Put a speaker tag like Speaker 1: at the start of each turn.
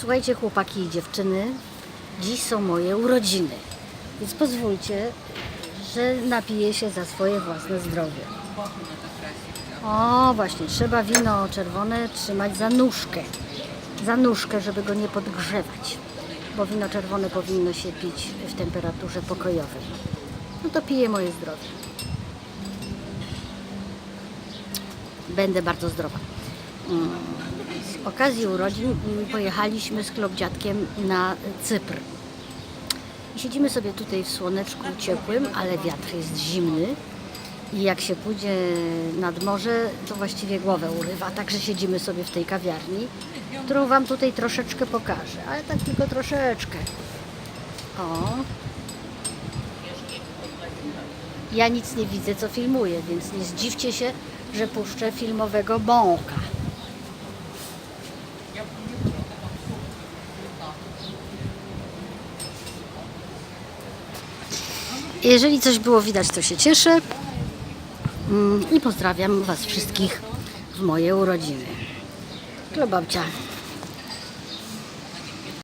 Speaker 1: Słuchajcie, chłopaki i dziewczyny, dziś są moje urodziny, więc pozwólcie, że napiję się za swoje własne zdrowie. O, właśnie, trzeba wino czerwone trzymać za nóżkę. Za nóżkę, żeby go nie podgrzewać, bo wino czerwone powinno się pić w temperaturze pokojowej. No to piję moje zdrowie. Będę bardzo zdrowa. Z okazji urodzin pojechaliśmy z klopdziadkiem na Cypr. I siedzimy sobie tutaj w słoneczku ciepłym, ale wiatr jest zimny. I jak się pójdzie nad morze, to właściwie głowę urywa. Także siedzimy sobie w tej kawiarni, którą Wam tutaj troszeczkę pokażę, ale tak tylko troszeczkę. O. Ja nic nie widzę, co filmuję, więc nie zdziwcie się, że puszczę filmowego bąka. Jeżeli coś było widać, to się cieszę. Mm, I pozdrawiam Was wszystkich w moje urodziny. Klobabcia.